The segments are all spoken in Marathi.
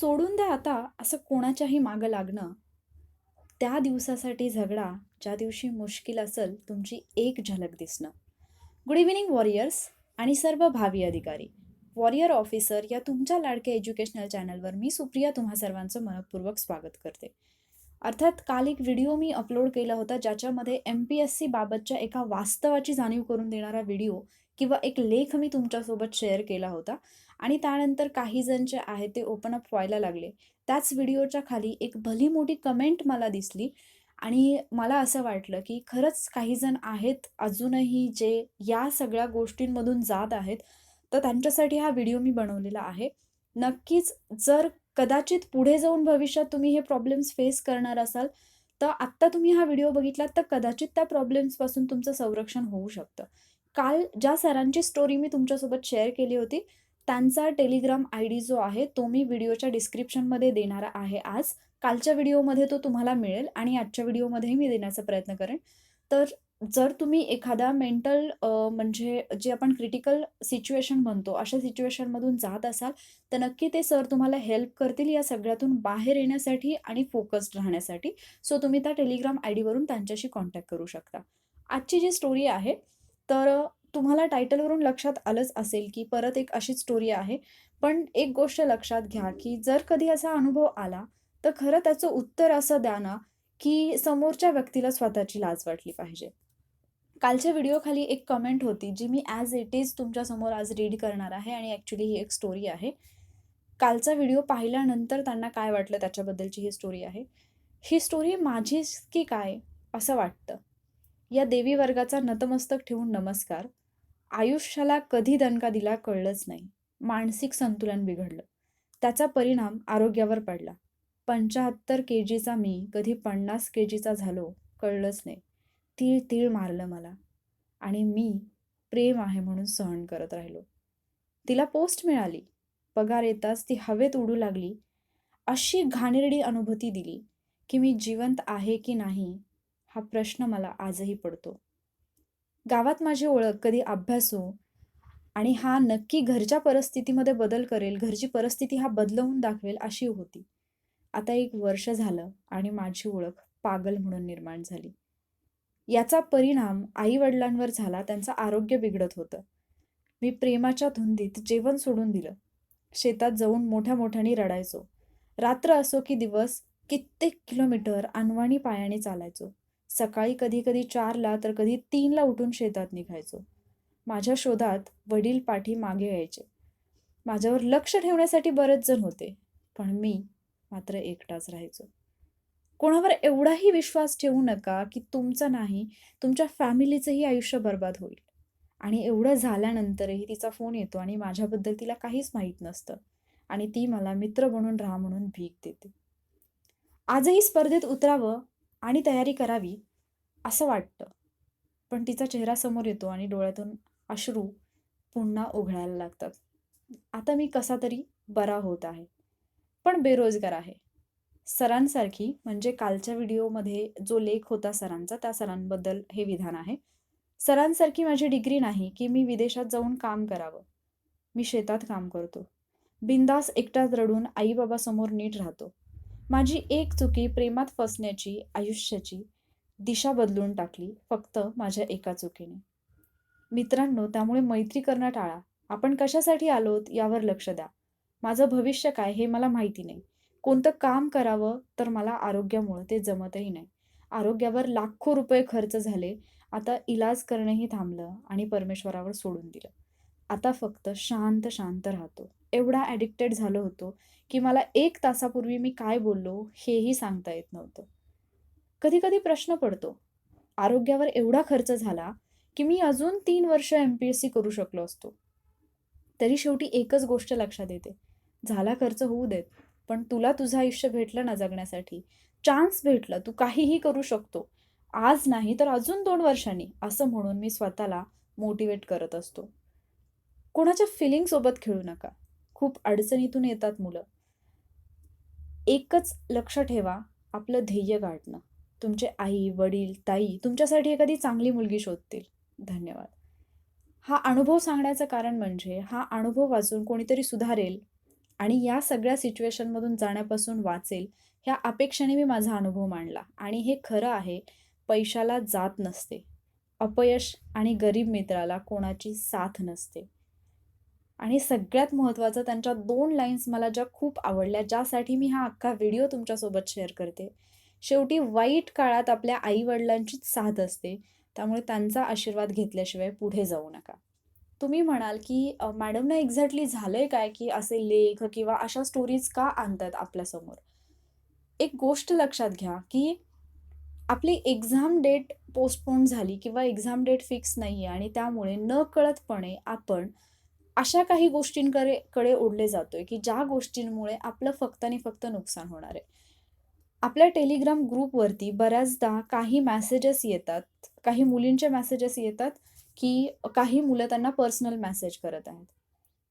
सोडून द्या आता असं कोणाच्याही मागं लागणं. त्या दिवसासाठी झगडा ज्या दिवशी मुश्किल असेल तुमची एक झलक दिसणं. गुड इव्हिनिंग वॉरियर्स आणि सर्व भावी अधिकारी. वॉरियर ऑफिसर या तुमच्या लाडक्या एज्युकेशनल चॅनलवर मी सुप्रिया तुम्हा सर्वांचं मनपूर्वक स्वागत करते. अर्थात काल एक व्हिडिओ मी अपलोड केला होता ज्याच्यामध्ये एम पी एस सी बाबतच्या एका वास्तवाची जाणीव करून देणारा व्हिडिओ किंवा एक लेख मी तुमच्यासोबत शेअर केला होता. आणि त्यानंतर काही जण जे आहे ते ओपन अप व्हायला लागले. त्याच व्हिडिओच्या खाली एक भली मोठी कमेंट मला दिसली. आणि मला असं वाटलं की खरंच काही जण आहेत अजूनही जे या सगळ्या गोष्टींमधून जात आहेत तर त्यांच्यासाठी हा व्हिडिओ मी बनवलेला आहे. नक्कीच जर कदाचित पुढे जाऊन भविष्यात तुम्ही हे प्रॉब्लेम्स फेस करणार असाल तर आत्ता तुम्ही हा व्हिडिओ बघितलात तर कदाचित त्या प्रॉब्लेम्सपासून तुमचं संरक्षण होऊ शकतं. काल ज्या सरांची स्टोरी मी तुमच्यासोबत शेअर केली होती त्यांचा टेलिग्राम आय डी जो आहे तो मी व्हिडिओच्या डिस्क्रिप्शनमध्ये देणार आहे आज. कालच्या व्हिडिओमध्ये तो तुम्हाला मिळेल आणि आजच्या व्हिडिओमध्येही मी देण्याचा प्रयत्न करेन. तर जर तुम्ही एखादा मेंटल म्हणजे जे आपण क्रिटिकल सिच्युएशन म्हणतो अशा सिच्युएशनमधून जात असाल तर नक्की ते सर तुम्हाला हेल्प करतील या सगळ्यातून बाहेर येण्यासाठी आणि फोकस्ड राहण्यासाठी. सो तुम्ही त्या टेलिग्राम आय डीवरून त्यांच्याशी कॉन्टॅक्ट करू शकता. आजची जी स्टोरी आहे तर तुम्हाला टायटलवरून लक्षात आलंच असेल की परत एक अशीच स्टोरी आहे. पण एक गोष्ट लक्षात घ्या की जर कधी असा अनुभव आला तर खरं त्याचं उत्तर असं द्या ना की समोरच्या व्यक्तीला स्वतःची लाज वाटली पाहिजे. कालच्या व्हिडिओखाली एक कमेंट होती जी मी ॲज इट इज तुमच्यासमोर आज रीड करणार आहे आणि ॲक्च्युली ही एक स्टोरी आहे. कालचा व्हिडिओ पाहिल्यानंतर त्यांना काय वाटलं त्याच्याबद्दलची ही स्टोरी आहे? ही स्टोरी माझीच की काय असं वाटतं? या देवी वर्गाचा नतमस्तक ठेवून नमस्कार. आयुष्याला कधी दणका दिला कळलंच नाही. मानसिक संतुलन बिघडलं. त्याचा परिणाम आरोग्यावर पडला. पंच्याहत्तर के जीचा मी कधी पन्नास के जीचा झालो कळलंच नाही. तीळ तीळ मारलं मला. आणि मी प्रेम आहे म्हणून सहन करत राहिलो. तिला पोस्ट मिळाली. पगार येताच ती हवेत उडू लागली. अशी घाणेरडी अनुभूती दिली की मी जिवंत आहे की नाही हा प्रश्न मला आजही पडतो. गावात माझी ओळख कधी अभ्यासू आणि हा नक्की घरच्या परिस्थितीमध्ये बदल करेल घरची परिस्थिती हा बदलवून दाखवेल अशी होती. आता एक वर्ष झालं आणि माझी ओळख पागल म्हणून निर्माण झाली. याचा परिणाम आई वडिलांवर झाला त्यांचं आरोग्य बिघडत होतं. मी प्रेमाच्या धुंदीत जेवण सोडून दिलं. शेतात जाऊन मोठ्या मोठ्याने रडायचो. रात्र असो की दिवस कित्येक किलोमीटर अनवाणी पायाने चालायचो. सकाळी कधी कधी चारला तर कधी तीनला उठून शेतात निघायचो. माझ्या शोधात वडील पाठी मागे यायचे. माझ्यावर लक्ष ठेवण्यासाठी बरेच जण होते पण मी मात्र एकटाच राहायचो. कोणावर एवढाही विश्वास ठेवू नका की तुमचं नाही तुमच्या फॅमिलीचंही आयुष्य बर्बाद होईल. आणि एवढं झाल्यानंतरही तिचा फोन येतो आणि माझ्याबद्दल तिला काहीच माहीत नसतं आणि ती मला मित्र बनून राहा म्हणून भीक देते. आजही स्पर्धेत उतरावं आणि तयारी करावी असं वाटतं. पण तिचा चेहरा समोर येतो आणि डोळ्यातून अश्रू पुन्हा उघडायला लागतात. आता मी कसा तरी बरा होत आहे. पण बेरोजगार आहे. सरांसारखी म्हणजे कालच्या व्हिडिओमध्ये जो लेख होता सरांचा त्या सरांबद्दल हे विधान आहे. सरांसारखी माझी डिग्री नाही की मी विदेशात जाऊन काम करावं. मी शेतात काम करतो. बिंदास एकटाच रडून आईबाबासमोर नीट राहतो. माझी एक चुकी प्रेमात फसण्याची आयुष्याची दिशा बदलून टाकली फक्त माझ्या एका चुकीने. मित्रांनो त्यामुळे मैत्री करणं टाळा. आपण कशासाठी आलोत यावर लक्ष द्या. माझं भविष्य काय हे मला माहिती नाही. कोणतं काम करावं तर मला आरोग्यामुळं ते जमतही नाही. आरोग्यावर लाखो रुपये खर्च झाले. आता इलाज करणंही थांबलं आणि परमेश्वरावर सोडून दिलं. आता फक्त शांत शांत राहतो. एवढा ॲडिक्टेड झालो होतो की मला एक तासापूर्वी मी काय बोललो हेही सांगता येत नव्हतं. कधी कधी प्रश्न पडतो आरोग्यावर एवढा खर्च झाला की मी अजून तीन वर्ष एम पी एस सी करू शकलो असतो. तरी शेवटी एकच गोष्ट लक्षात येते झाला खर्च होऊ देत पण तुला तुझं आयुष्य भेटलं ना जगण्यासाठी. चान्स भेटलं तू काहीही करू शकतो. आज नाही तर अजून दोन वर्षांनी असं म्हणून मी स्वतःला मोटिवेट करत असतो. कोणाच्या फिलिंगसोबत खेळू नका. खूप अडचणीतून येतात मुलं. एकच लक्ष ठेवा आपलं ध्येय गाठणं. तुमचे आई वडील ताई तुमच्यासाठी एखादी चांगली मुलगी शोधतील. धन्यवाद. हा अनुभव सांगण्याचं कारण म्हणजे हा अनुभव वाचून कोणीतरी सुधारेल आणि या सगळ्या सिच्युएशनमधून जाण्यापासून वाचेल ह्या अपेक्षेने मी माझा अनुभव मांडला. आणि हे खरं आहे पैशाला जात नसते. अपयश आणि गरीब मित्राला कोणाची साथ नसते. आणि सगळ्यात महत्त्वाचं त्यांच्या दोन लाईन्स मला ज्या खूप आवडल्या ज्यासाठी मी हा अख्खा व्हिडिओ तुमच्यासोबत शेअर करते. शेवटी वाईट काळात आपल्या आईवडिलांचीच साथ असते. त्यामुळे त्यांचा आशीर्वाद घेतल्याशिवाय पुढे जाऊ नका. तुम्ही म्हणाल की अ, मॅडमनं एक्झॅक्टली झालंय काय की असे लेख किंवा अशा स्टोरीज का आणतात आपल्यासमोर? एक गोष्ट लक्षात घ्या की आपली एक्झाम डेट पोस्टपोन झाली किंवा एक्झाम डेट फिक्स नाही आहे आणि त्यामुळे न कळतपणे आपण अशा काही गोष्टींकडे कडे ओढले जातोय की ज्या गोष्टींमुळे आपलं फक्त आणि फक्त नुकसान होणार आहे. आपल्या टेलिग्राम ग्रुपवरती बऱ्याचदा काही मॅसेजेस येतात काही मुलींचे मॅसेजेस येतात की काही मुलं त्यांना पर्सनल मेसेज करत आहेत.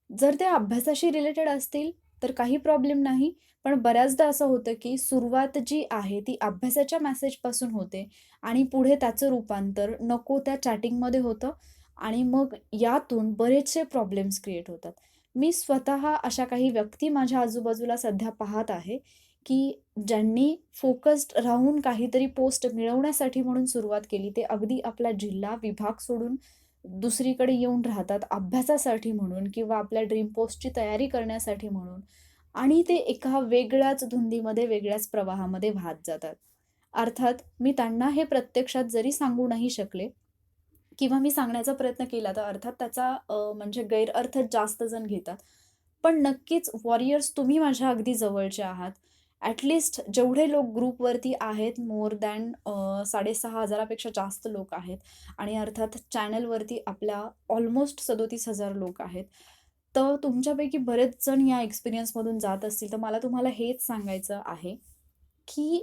जर ते अभ्यासाशी रिलेटेड असतील तर काही प्रॉब्लेम नाही पण बऱ्याचदा असं होतं की सुरुवात जी आहे ती अभ्यासाच्या मॅसेजपासून होते आणि पुढे त्याचं रूपांतर नको त्या चॅटिंगमध्ये होतं आणि मग यातून बरेचसे प्रॉब्लेम्स क्रिएट होतात. मी स्वतः अशा काही व्यक्ती माझ्या आजूबाजूला सध्या पाहत आहे की ज्यांनी फोकस्ड राहून काहीतरी पोस्ट मिळवण्यासाठी म्हणून सुरुवात केली ते अगदी आपला जिल्हा विभाग सोडून दुसरीकडे येऊन राहतात अभ्यासासाठी म्हणून किंवा आपल्या ड्रीम पोस्टची तयारी करण्यासाठी म्हणून. आणि ते एका वेगळ्याच धुंदीमध्ये वेगळ्याच प्रवाहामध्ये वाहत जातात. अर्थात मी त्यांना हे प्रत्यक्षात जरी सांगू नाही शकले किंवा मी सांगण्याचा प्रयत्न केला तर अर्थात त्याचा म्हणजे गैरअर्थ जास्त जण घेतात. पण नक्कीच वॉरियर्स तुम्ही माझ्या अगदी जवळचे आहात. ॲटलिस्ट जेवढे लोक ग्रुपवरती आहेत मोर दॅन साडेसहा हजारापेक्षा जास्त लोक आहेत. आणि अर्थात चॅनलवरती आपल्या ऑलमोस्ट सदोतीस हजार लोक आहेत. तर तुमच्यापैकी बरेच जण या एक्सपिरियन्समधून जात असतील. तर मला तुम्हाला हेच सांगायचं आहे की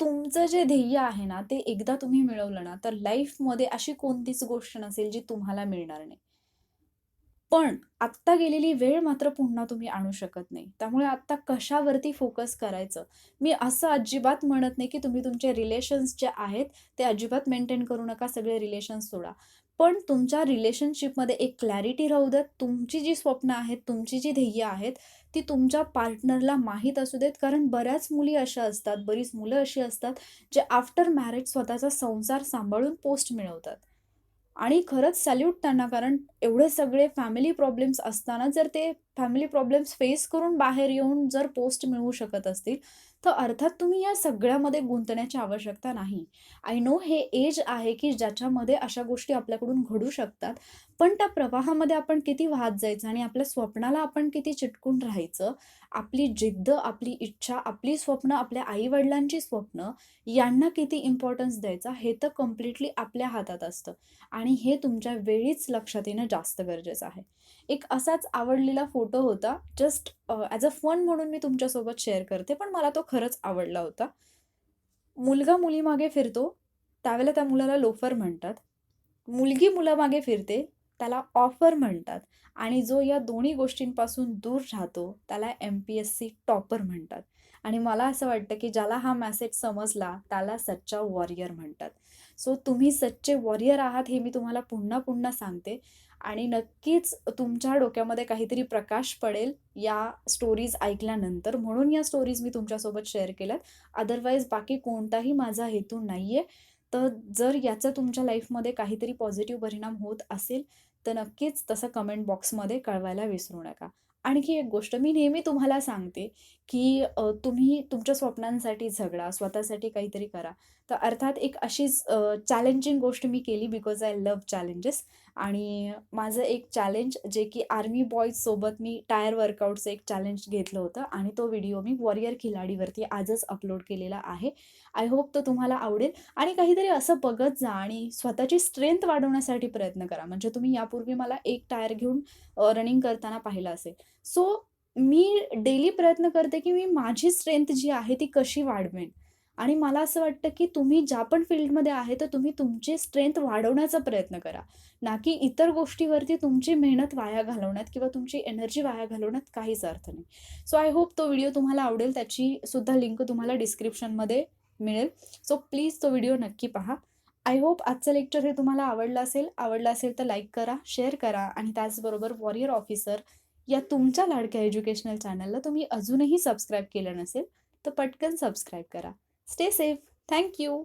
तुमचं जे ध्येय आहे ना ते एकदा तुम्ही मिळवलं ना तर लाईफमध्ये अशी कोणतीच गोष्ट नसेल जी तुम्हाला मिळणार नाही. पण आत्ता गेलेली वेळ मात्र पुन्हा तुम्ही आणू शकत नाही. त्यामुळे आत्ता कशावरती फोकस करायचं? मी असं अजिबात म्हणत नाही की तुम्ही तुमचे रिलेशन्स जे आहेत ते अजिबात मेंटेन करू नका सगळे रिलेशन्स सोडा. पण तुमच्या रिलेशनशिपमध्ये एक क्लॅरिटी राहू द्यात तुमची जी स्वप्न आहेत तुमची जी ध्येय आहेत ती तुमच्या पार्टनरला माहीत असू देत. कारण बऱ्याच मुली अशा असतात बरीच मुलं अशी असतात जे आफ्टर मॅरेज स्वतःचा संसार सांभाळून पोस्ट मिळवतात. आणि खरंच सॅल्यूट त्यांना कारण एवढे सगळे फॅमिली प्रॉब्लेम्स असताना जर ते फॅमिली प्रॉब्लेम्स फेस करून बाहेर येऊन जर पोस्ट मिळवू शकत असतील तर अर्थात तुम्ही या सगळ्यामध्ये गुंतण्याची आवश्यकता नाही. आय नो हे एज आहे की ज्याच्यामध्ये अशा गोष्टी आपल्याकडून घडू शकतात पण त्या प्रवाहामध्ये आपण किती वाहत जायचं आणि आपल्या स्वप्नाला आपण किती चिटकून राहायचं आपली जिद्द आपली इच्छा आपली स्वप्न आपल्या आईवडिलांची स्वप्न यांना किती इम्पॉर्टन्स द्यायचा हे तर कम्प्लिटली आपल्या हातात असतं. आणि हे तुमच्या वेळीच लक्षात येणं जास्त गरजेचं आहे. एक असाच आवडलेला फोटो होता. जस्ट ॲज अ फन म्हणून मी तुमच्यासोबत शेअर करते पण मला तो खरंच आवडला होता. मुलगा मुलीमागे फिरतो त्यावेळेला त्या मुलाला लोफर म्हणतात. मुलगी मुलामागे फिरते त्याला ऑफर म्हणतात. आणि जो या दोन्ही गोष्टींपासून दूर राहतो त्याला M P S C topper म्हणतात. आणि मला असं वाटतं की ज्याला हा मॅसेज समजला त्याला सच्चा वॉरियर म्हणतात. सो तुम्ही सच्चे वॉरियर आहात हे मी तुम्हाला पुन्हा पुन्हा सांगते. आणि नक्कीच तुमच्या डोक्यामध्ये काहीतरी प्रकाश पडेल या स्टोरीज ऐकल्यानंतर. म्हणून या स्टोरीज मी तुमच्यासोबत शेअर केल्यात. अदरवाईज बाकी कोणताही माझा हेतू नाही आहे तर जर याचा तुमच्या लाईफमध्ये काहीतरी पॉझिटिव्ह परिणाम होत असेल तर नक्कीच तसं कमेंट बॉक्समध्ये कळवायला विसरू नका. आणखी एक गोष्ट मी नेहमी तुम्हाला सांगते की तुम्ही तुमच्या स्वप्नांसाठी झगडा स्वतःसाठी काहीतरी करा. तर अर्थात एक अशीच चॅलेंजिंग गोष्ट मी केली बिकॉज आय लव्ह चॅलेंजेस आणि माझं एक चॅलेंज जे की आर्मी बॉयजसोबत मी टायर वर्कआउटचं एक चॅलेंज घेतलं होतं आणि तो व्हिडिओ मी वॉरियर खिलाडीवरती आजच अपलोड केलेला आहे. आय होप तो तुम्हाला आवडेल. आणि काहीतरी असं बघत जा आणि स्वतःची स्ट्रेंथ वाढवण्यासाठी प्रयत्न करा. म्हणजे तुम्ही यापूर्वी मला एक टायर घेऊन रनिंग करताना पाहिलं असेल. सो मी डेली प्रयत्न करते की मी माझी स्ट्रेंथ जी आहे ती कशी वाढवेन. आणि मला असं वाटतं की तुम्ही ज्या पण फील्डमध्ये आहे तर तुम्ही तुमची स्ट्रेंथ वाढवण्याचा प्रयत्न करा. ना की इतर गोष्टीवरती तुमची मेहनत वाया घालवण्यात किंवा तुमची एनर्जी वाया घालवण्यात काहीच अर्थ नाही. सो आय होप तो व्हिडिओ तुम्हाला आवडेल. त्याची सुद्धा लिंक तुम्हाला डिस्क्रिप्शनमध्ये मिळेल. सो प्लीज तो व्हिडिओ नक्की पहा. आय होप आजचं लेक्चर हे तुम्हाला आवडलं असेल. आवडलं असेल तर लाईक करा शेअर करा आणि त्याचबरोबर वॉरियर ऑफिसर या तुमच्या लाडक्या एज्युकेशनल चॅनलला तुम्ही अजूनही सबस्क्राईब केलं नसेल तर पटकन सबस्क्राईब करा. Stay safe thank you